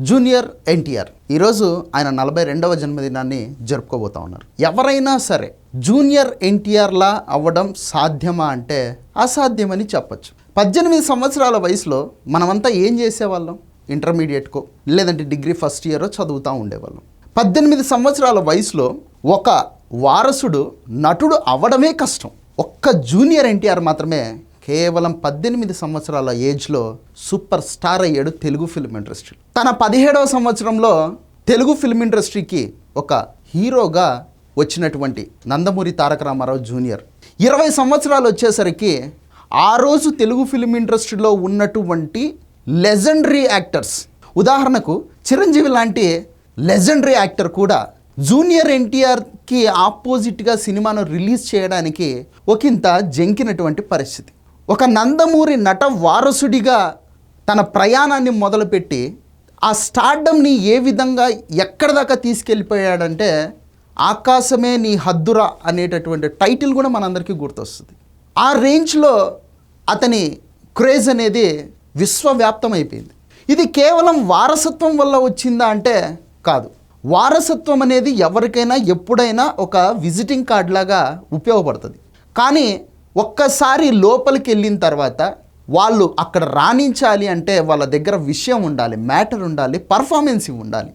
Junior NTR. ఈరోజు ఆయన నలభై రెండవ జన్మదినాన్ని జరుపుకోబోతా ఉన్నారు. ఎవరైనా సరే జూనియర్ ఎన్టీఆర్లా అవ్వడం సాధ్యమా అంటే అసాధ్యమని చెప్పొచ్చు. పద్దెనిమిది సంవత్సరాల వయసులో మనమంతా ఏం చేసేవాళ్ళం? ఇంటర్మీడియట్కో లేదంటే డిగ్రీ ఫస్ట్ ఇయర్ చదువుతూ ఉండేవాళ్ళం. పద్దెనిమిది సంవత్సరాల వయసులో ఒక వారసుడు నటుడు అవ్వడమే కష్టం. ఒక్క జూనియర్ ఎన్టీఆర్ మాత్రమే కేవలం పద్దెనిమిది సంవత్సరాల ఏజ్లో సూపర్ స్టార్ అయ్యాడు తెలుగు ఫిల్మ్ ఇండస్ట్రీ. తన పదిహేడవ సంవత్సరంలో తెలుగు ఫిల్మ్ ఇండస్ట్రీకి ఒక హీరోగా వచ్చినటువంటి నందమూరి తారక రామారావు జూనియర్. ఇరవై సంవత్సరాలు వచ్చేసరికి ఆ రోజు తెలుగు ఫిల్మ్ ఇండస్ట్రీలో ఉన్నటువంటి లెజెండరీ యాక్టర్స్. ఉదాహరణకు చిరంజీవి లాంటి లెజెండరీ యాక్టర్ కూడా జూనియర్ ఎన్టీఆర్కి ఆపోజిట్గా సినిమాను రిలీజ్ చేయడానికి ఒకంత జంకినటువంటి పరిస్థితి. ఒక నందమూరి నట వారసుడిగా తన ప్రయాణాన్ని మొదలుపెట్టి ఆ స్టార్డమ్ని ఏ విధంగా ఎక్కడ దాకా తీసుకెళ్ళిపోయాడంటే ఆకాశమే నీ హద్దురా అనేటటువంటి టైటిల్ కూడా మనందరికీ గుర్తొస్తుంది. ఆ రేంజ్లో అతని క్రేజ్ అనేది విశ్వవ్యాప్తం అయిపోయింది ఇది కేవలం వారసత్వం వల్ల వచ్చిందా అంటే కాదు. వారసత్వం అనేది ఎవరికైనా ఎప్పుడైనా ఒక విజిటింగ్ కార్డ్ లాగా ఉపయోగపడుతుంది. కానీ ఒక్కసారి లోపలికి వెళ్ళిన తర్వాత వాళ్ళు అక్కడ రాణించాలి అంటే వాళ్ళ దగ్గర విషయం ఉండాలి మ్యాటర్ ఉండాలి పర్ఫార్మెన్స్ ఉండాలి.